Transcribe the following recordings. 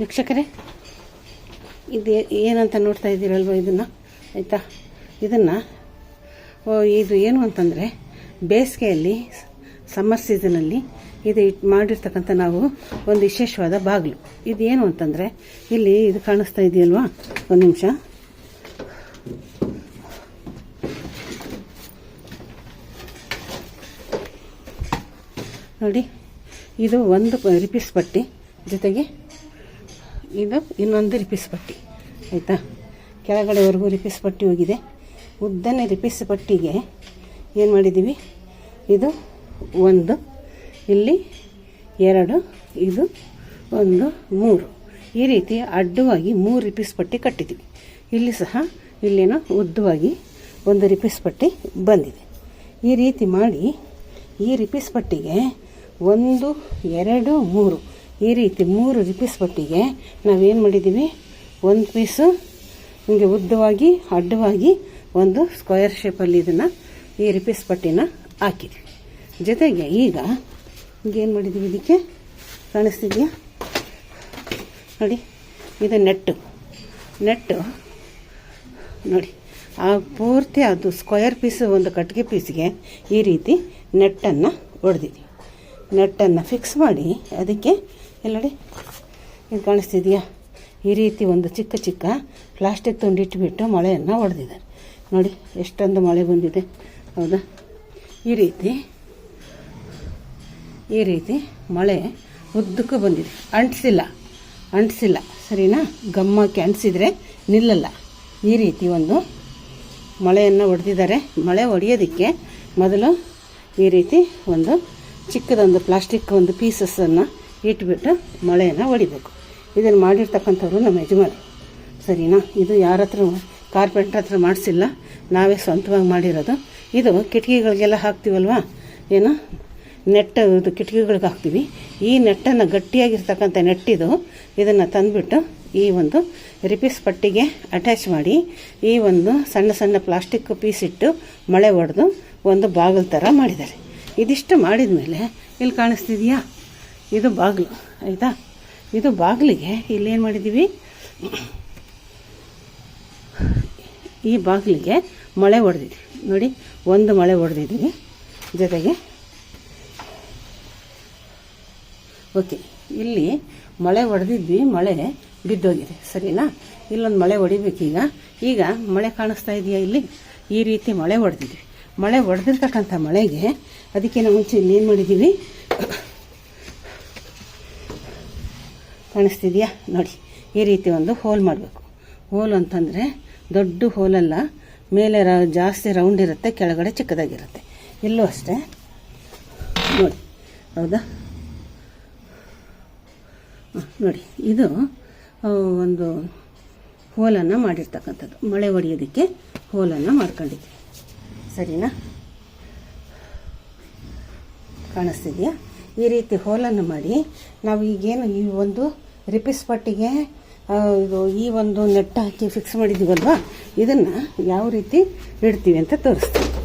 ವೀಕ್ಷಕರೇ, ಇದು ಏನಂತ ನೋಡ್ತಾ ಇದ್ದೀರಲ್ವ ಇದನ್ನು? ಆಯಿತಾ? ಇದನ್ನು ಇದು ಏನು ಅಂತಂದರೆ, ಬೇಸಿಗೆಯಲ್ಲಿ ಸಮ್ಮರ್ ಸೀಸನಲ್ಲಿ ಇದು ಇಟ್ ಮಾಡಿರ್ತಕ್ಕಂಥ ನಾವು ಒಂದು ವಿಶೇಷವಾದ ಬಾಗಿಲು. ಇದು ಏನು ಅಂತಂದರೆ, ಇಲ್ಲಿ ಇದು ಕಾಣಿಸ್ತಾ ಇದೆಯಲ್ವಾ? ಒಂದು ನಿಮಿಷ. ನೋಡಿ, ಇದು ಒಂದು ರಿಪೀಸ್ ಪಟ್ಟಿ ಜೊತೆಗೆ ಇದು ಇನ್ನೊಂದು ರಿಪೀಸ್ ಪಟ್ಟಿ, ಆಯಿತಾ? ಕೆಳಗಡೆವರೆಗೂ ರಿಪೀಸ್ ಪಟ್ಟಿ ಹೋಗಿದೆ. ಉದ್ದನೇ ರಿಪೀಸ್ ಪಟ್ಟಿಗೆ ಏನು ಮಾಡಿದ್ದೀವಿ ಇದು ಒಂದು, ಇಲ್ಲಿ ಎರಡು, ಇದು ಒಂದು, ಮೂರು. ಈ ರೀತಿ ಅಡ್ಡವಾಗಿ ಮೂರು ರಿಪೀಸ್ ಪಟ್ಟಿ ಕಟ್ಟಿದ್ದೀವಿ ಇಲ್ಲಿ ಸಹ ಇಲ್ಲಿನ ಉದ್ದವಾಗಿ ಒಂದು ರಿಪೀಸ್ ಪಟ್ಟಿ ಬಂದಿದೆ. ಈ ರೀತಿ ಮಾಡಿ ಈ ರಿಪೀಸ್ ಪಟ್ಟಿಗೆ ಒಂದು, ಎರಡು, ಮೂರು ಈ ರೀತಿ ಮೂರು ರಿಪೀಸ್ ಪಟ್ಟಿಗೆ ನಾವೇನು ಮಾಡಿದ್ದೀವಿ ಒಂದು ಪೀಸು ಹಿಂಗೆ ಉದ್ದವಾಗಿ, ಅಡ್ಡವಾಗಿ ಒಂದು ಸ್ಕ್ವೇರ್ ಶೇಪಲ್ಲಿ ಇದನ್ನು ಈ ರಿಪೀಸ್ ಪಟ್ಟಿನ ಹಾಕಿದ್ವಿ. ಜೊತೆಗೆ ಈಗ ಏನು ಮಾಡಿದ್ದೀವಿ ಇದಕ್ಕೆ? ಕಾಣಿಸ್ತಿದೆಯಾ? ನೋಡಿ, ಇದು ನೆಟ್ಟು ನೆಟ್ಟು ನೋಡಿ, ಆ ಪೂರ್ತಿ ಅದು ಸ್ಕ್ವೇರ್ ಪೀಸ್ ಒಂದು ಕಟ್ಟಿಗೆ ಪೀಸ್ಗೆ ಈ ರೀತಿ ನೆಟ್ಟನ್ನು ಹೊಡೆದಿದ್ವಿ ನೆಟ್ಟನ್ನು ಫಿಕ್ಸ್ ಮಾಡಿ ಅದಕ್ಕೆ ಎಲ್ಲಡಿ ಇದು ಕಾಣಿಸ್ತಿದೆಯಾ? ಈ ರೀತಿ ಒಂದು ಚಿಕ್ಕ ಚಿಕ್ಕ ಪ್ಲಾಸ್ಟಿಕ್ ತುಂಡಿಟ್ಬಿಟ್ಟು ಮಳೆಯನ್ನು ಹೊಡೆದಿದ್ದಾರೆ ನೋಡಿ, ಎಷ್ಟೊಂದು ಮಳೆ ಬಂದಿದೆ. ಹೌದಾ? ಈ ರೀತಿ ಈ ರೀತಿ ಮಳೆ ಉದ್ದಕ್ಕೂ ಬಂದಿದೆ. ಅಂಟಿಸಿಲ್ಲ ಅಂಟಿಸಿಲ್ಲ. ಸರಿನಾ? ಗಮ್ಮಕ್ಕೆ ಅಂಟಿಸಿದರೆ ನಿಲ್ಲಲ್ಲ. ಈ ರೀತಿ ಒಂದು ಮಳೆಯನ್ನು ಹೊಡೆದಿದ್ದಾರೆ ಮಳೆ ಹೊಡೆಯೋದಕ್ಕೆ ಮೊದಲು ಈ ರೀತಿ ಒಂದು ಚಿಕ್ಕದೊಂದು ಪ್ಲಾಸ್ಟಿಕ್ ಒಂದು ಪೀಸಸ್ಸನ್ನು ಇಟ್ಬಿಟ್ಟು ಮಳೆಯನ್ನು ಹೊಡಿಬೇಕು. ಇದನ್ನು ಮಾಡಿರ್ತಕ್ಕಂಥವ್ರು ನಮ್ಮ ಯಜಮಾನರು. ಸರಿನಾ? ಇದು ಯಾರ ಹತ್ರ ಕಾರ್ಪೆಂಟ್ರ್ ಹತ್ರ ಮಾಡಿಸಿಲ್ಲ. ನಾವೇ ಸ್ವಂತವಾಗಿ ಮಾಡಿರೋದು. ಇದು ಕಿಟಕಿಗಳಿಗೆಲ್ಲ ಹಾಕ್ತೀವಲ್ವ? ಏನು? ನೆಟ್ಟ ಇದು ಕಿಟಕಿಗಳಿಗೆ ಹಾಕ್ತೀವಿ. ಈ ನೆಟ್ಟನ್ನು ಗಟ್ಟಿಯಾಗಿರ್ತಕ್ಕಂಥ ನೆಟ್ಟಿದು ಇದನ್ನು ತಂದುಬಿಟ್ಟು ಈ ಒಂದು ರಿಪೀಸ್ ಪಟ್ಟಿಗೆ ಅಟ್ಯಾಚ್ ಮಾಡಿ, ಈ ಒಂದು ಸಣ್ಣ ಸಣ್ಣ ಪ್ಲಾಸ್ಟಿಕ್ ಪೀಸ್ ಇಟ್ಟು ಮಳೆ ಹೊಡೆದು ಒಂದು ಬಾಗಿಲು ಥರ ಮಾಡಿದ್ದಾರೆ. ಇದಿಷ್ಟು ಮಾಡಿದ ಮೇಲೆ ಇಲ್ಲಿ ಕಾಣಿಸ್ತಿದೆಯಾ? ಇದು ಬಾಗಿಲು, ಆಯಿತಾ? ಇದು ಬಾಗಿಲಿಗೆ ಇಲ್ಲೇನು ಮಾಡಿದ್ದೀವಿ ಈ ಬಾಗಿಲಿಗೆ ಮಳೆ ಹೊಡೆದಿದ್ವಿ ನೋಡಿ, ಒಂದು ಮಳೆ ಹೊಡೆದಿದ್ದೀವಿ ಜೊತೆಗೆ. ಓಕೆ, ಇಲ್ಲಿ ಮಳೆ ಹೊಡೆದಿದ್ವಿ ಮಳೆ ಬಿದ್ದೋಗಿದೆ. ಸರಿನಾ? ಇಲ್ಲೊಂದು ಮಳೆ ಹೊಡಿಬೇಕೀಗ ಈಗ. ಮಳೆ ಕಾಣಿಸ್ತಾ ಇದೆಯಾ ಇಲ್ಲಿ? ಈ ರೀತಿ ಮಳೆ ಹೊಡೆದಿದ್ವಿ ಮಳೆ ಹೊಡೆದಿರ್ತಕ್ಕಂಥ ಮಳೆಗೆ ಅದಕ್ಕೆ ನಾವು ಮುಂಚೆ ಇನ್ನೇನು ಮಾಡಿದ್ದೀವಿ ಕಾಣಿಸ್ತಿದೆಯಾ? ನೋಡಿ, ಈ ರೀತಿ ಒಂದು ಹೋಲ್ ಮಾಡಬೇಕು. ಹೋಲ್ ಅಂತಂದರೆ ದೊಡ್ಡ ಹೋಲಲ್ಲ, ಮೇಲೆ ಜಾಸ್ತಿ ರೌಂಡ್ ಇರುತ್ತೆ, ಕೆಳಗಡೆ ಚಿಕ್ಕದಾಗಿರುತ್ತೆ. ಇಲ್ಲೂ ಅಷ್ಟೇ. ನೋಡಿ, ಹೌದಾ? ನೋಡಿ, ಇದು ಒಂದು ಹೋಲನ್ನು ಮಾಡಿರ್ತಕ್ಕಂಥದ್ದು. ಮಳೆ ಹೊಡೆಯೋದಕ್ಕೆ ಹೋಲನ್ನು ಮಾಡ್ಕೊಂಡಿದ್ವಿ ಸರಿನಾ? ಕಾಣಿಸ್ತಿದೆಯಾ? ಈ ರೀತಿ ಹೋಲನ್ನು ಮಾಡಿ, ನಾವು ಈಗೇನು ಈ ಒಂದು ರಿಪೀಸ್ ಪಟ್ಟಿಗೆ ಇದು ಈ ಒಂದು ನೆಟ್ ಹಾಕಿ ಫಿಕ್ಸ್ ಮಾಡಿದ್ದೀವಲ್ವಾ ಇದನ್ನು ಯಾವ ರೀತಿ ಇಡ್ತೀವಿ ಅಂತ ತೋರಿಸ್ತೀವಿ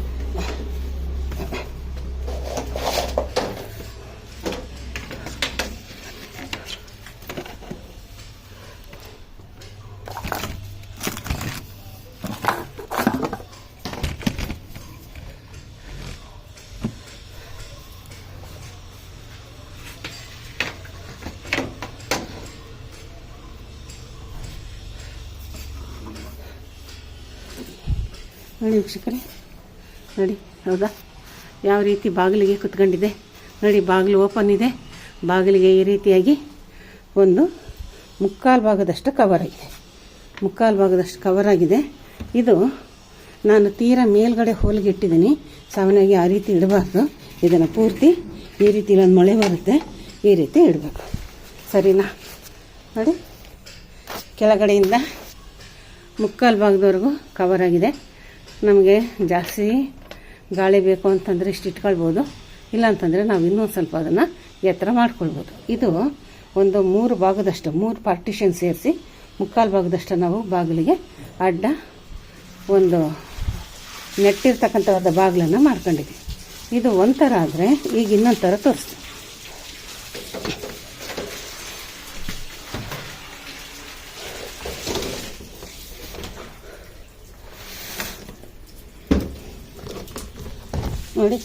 ನೋಡಿ ವೀಕ್ಷಕರೇ, ನೋಡಿ, ಹೌದಾ? ಯಾವ ರೀತಿ ಬಾಗಿಲಿಗೆ ಕುತ್ಕೊಂಡಿದೆ? ನೋಡಿ, ಬಾಗಿಲು ಓಪನ್ ಇದೆ. ಬಾಗಿಲಿಗೆ ಈ ರೀತಿಯಾಗಿ ಒಂದು ಮುಕ್ಕಾಲು ಭಾಗದಷ್ಟು ಕವರ್ ಆಗಿದೆ. ಮುಕ್ಕಾಲು ಭಾಗದಷ್ಟು ಕವರ್ ಆಗಿದೆ. ಇದು ನಾನು ತೀರಾ ಮೇಲ್ಗಡೆ ಹೋಲಿಗೆ ಇಟ್ಟಿದ್ದೀನಿ. ಸಾಮಾನ್ಯವಾಗಿ ಆ ರೀತಿ ಇಡಬಾರ್ದು. ಇದನ್ನು ಪೂರ್ತಿ ಈ ರೀತಿ ಇಲ್ಲೊಂದು ಮೊಳೆ ಬರುತ್ತೆ. ಈ ರೀತಿ ಇಡಬೇಕು. ಸರಿನಾ? ನೋಡಿ, ಕೆಳಗಡೆಯಿಂದ ಮುಕ್ಕಾಲು ಭಾಗದವರೆಗೂ ಕವರ್ ಆಗಿದೆ. ನಮಗೆ ಜಾಸ್ತಿ ಗಾಳಿ ಬೇಕು ಅಂತಂದರೆ ಇಷ್ಟು ಇಟ್ಕೊಳ್ಬೋದು. ಇಲ್ಲಾಂತಂದರೆ ನಾವು ಇನ್ನೊಂದು ಸ್ವಲ್ಪ ಅದನ್ನು ಎತ್ತರ ಮಾಡ್ಕೊಳ್ಬೋದು. ಇದು ಒಂದು ಮೂರು ಭಾಗದಷ್ಟು, ಮೂರು ಪಾರ್ಟಿಷನ್ ಸೇರಿಸಿ ಮುಕ್ಕಾಲು ಭಾಗದಷ್ಟು ನಾವು ಬಾಗಿಲಿಗೆ ಅಡ್ಡ ಒಂದು ನೆಟ್ಟಿರ್ತಕ್ಕಂಥ ಬಾಗಿಲನ್ನು ಮಾಡ್ಕೊಂಡಿದ್ದೀವಿ ಇದು ಒಂಥರ ಆದರೆ ಈಗ ಇನ್ನೊಂದು ಥರ ತೋರಿಸ್ತೀನಿ. ನೋಡಿ.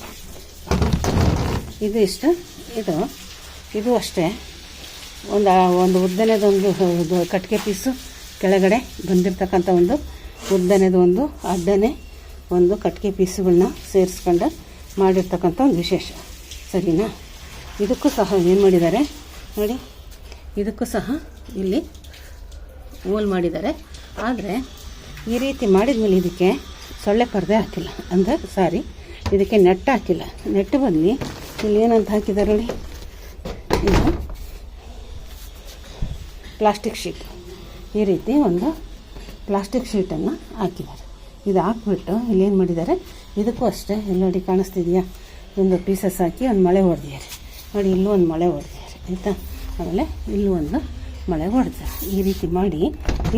ಇದು ಇಷ್ಟು, ಇದು ಇದು ಅಷ್ಟೇ. ಒಂದು ಒಂದು ಉದ್ದನೆದೊಂದು ಕಟ್ಟಿಗೆ ಪೀಸು ಕೆಳಗಡೆ ಬಂದಿರತಕ್ಕಂಥ ಒಂದು ಉದ್ದನೇದು ಒಂದು ಅಡ್ಡನೆ ಒಂದು ಕಟ್ಟಿಗೆ ಪೀಸುಗಳನ್ನ ಸೇರಿಸ್ಕೊಂಡು ಮಾಡಿರ್ತಕ್ಕಂಥ ಒಂದು ವಿಶೇಷ. ಸರಿನಾ? ಇದಕ್ಕೂ ಸಹ ಏನು ಮಾಡಿದ್ದಾರೆ? ನೋಡಿ, ಇದಕ್ಕೂ ಸಹ ಇಲ್ಲಿ ಹೋಲ್ ಮಾಡಿದ್ದಾರೆ. ಆದರೆ ಈ ರೀತಿ ಮಾಡಿದ ಮೇಲೆ ಇದಕ್ಕೆ ಸೊಳ್ಳೆ ಪರದೆ ಹಾಕಿಲ್ಲ. ಅಂದರೆ ಸಾರಿ ಇದಕ್ಕೆ ನೆಟ್ ಹಾಕಿಲ್ಲ. ನೆಟ್ ಬದಲಿ ಇಲ್ಲಿ ಏನಂತ ಹಾಕಿದ್ದಾರೆ ಇದು ಪ್ಲಾಸ್ಟಿಕ್ ಶೀಟ್. ಈ ರೀತಿ ಒಂದು ಪ್ಲಾಸ್ಟಿಕ್ ಶೀಟನ್ನು ಹಾಕಿದ್ದಾರೆ. ಇದು ಹಾಕ್ಬಿಟ್ಟು ಇಲ್ಲಿ ಏನು ಮಾಡಿದ್ದಾರೆ? ಇದಕ್ಕೂ ಅಷ್ಟೇ. ಇಲ್ಲಿ ನೋಡಿ ಕಾಣಿಸ್ತಿದೆಯಾ? ಒಂದು ಪೀಸಸ್ ಹಾಕಿ ಒಂದು ಮಳೆ ಹೊಡೆದಿದ್ದಾರೆ. ನೋಡಿ, ಇಲ್ಲೂ ಒಂದು ಮಳೆ ಹೊಡೆದಿದ್ದಾರೆ. ಆಯಿತಾ? ಆಮೇಲೆ ಇಲ್ಲೂ ಒಂದು ಮಳೆ ಹೊಡೆದಿದ್ದಾರೆ. ಈ ರೀತಿ ಮಾಡಿ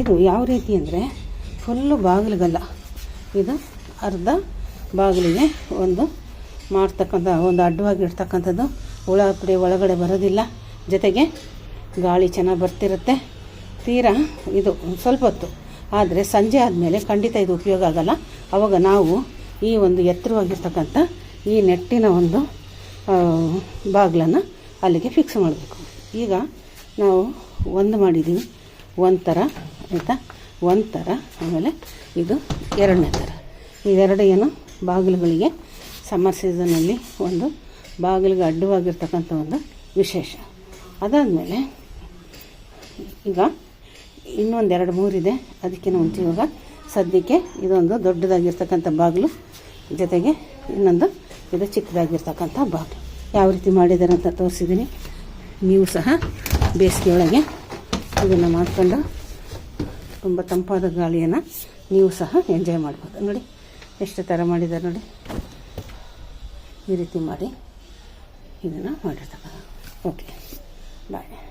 ಇದು ಯಾವ ರೀತಿ ಅಂದರೆ ಫುಲ್ಲು ಬಾಗಿಲುಗಲ್ಲ. ಇದು ಅರ್ಧ ಬಾಗಿಲಿಗೆ ಒಂದು ಮಾಡ್ತಕ್ಕಂಥ, ಒಂದು ಅಡ್ಡವಾಗಿ ಇಡ್ತಕ್ಕಂಥದ್ದು ಹುಳ ಪುಡಿ ಒಳಗಡೆ ಬರೋದಿಲ್ಲ. ಜೊತೆಗೆ ಗಾಳಿ ಚೆನ್ನಾಗಿ ಬರ್ತಿರುತ್ತೆ. ತೀರಾ ಇದು ಸ್ವಲ್ಪ ಹೊತ್ತು. ಆದರೆ ಸಂಜೆ ಆದಮೇಲೆ ಖಂಡಿತ ಇದು ಉಪಯೋಗ ಆಗಲ್ಲ. ಆವಾಗ ನಾವು ಈ ಒಂದು ಎತ್ತರವಾಗಿರ್ತಕ್ಕಂಥ ಈ ನೆಟ್ಟಿನ ಒಂದು ಬಾಗಿಲನ್ನು ಅಲ್ಲಿಗೆ ಫಿಕ್ಸ್ ಮಾಡಬೇಕು. ಈಗ ನಾವು ಒಂದು ಮಾಡಿದ್ದೀವಿ ಒಂದು ಥರ ಆಯಿತಾ? ಒಂದು ಆಮೇಲೆ ಇದು ಎರಡನೇ ಥರ ಇವೆರಡು ಏನು? ಬಾಗಿಲುಗಳಿಗೆ ಸಮ್ಮರ್ ಸೀಸನಲ್ಲಿ ಒಂದು ಬಾಗಿಲಿಗೆ ಅಡ್ಡವಾಗಿರ್ತಕ್ಕಂಥ ಒಂದು ವಿಶೇಷ. ಅದಾದಮೇಲೆ ಈಗ ಇನ್ನೊಂದು ಎರಡು ಮೂರಿದೆ. ಅದಕ್ಕೆ ಮುಂಚೆ ಇವಾಗ ಸದ್ಯಕ್ಕೆ ಇದೊಂದು ದೊಡ್ಡದಾಗಿರ್ತಕ್ಕಂಥ ಬಾಗಿಲು ಜೊತೆಗೆ ಇನ್ನೊಂದು ಇದು ಚಿಕ್ಕದಾಗಿರ್ತಕ್ಕಂಥ ಬಾಗಿಲು. ಯಾವ ರೀತಿ ಮಾಡಿದ್ದಾರೆ ಅಂತ ತೋರಿಸಿದ್ದೀನಿ. ನೀವು ಸಹ ಬೇಸಿಗೆಯೊಳಗೆ ಇದನ್ನು ಮಾಡಿಕೊಂಡು ತುಂಬ ತಂಪಾದ ಗಾಳಿಯನ್ನು ನೀವು ಸಹ ಎಂಜಾಯ್ ಮಾಡ್ಬೋದು. ನೋಡಿ. ಎಷ್ಟು ಥರ ಮಾಡಿದ್ದಾರೆ ನೋಡಿ. ಈ ರೀತಿ ಮಾಡಿ ಇದನ್ನು ಮಾಡಿರ್ತಕ್ಕ ಓಕೆ ಬಾಯ್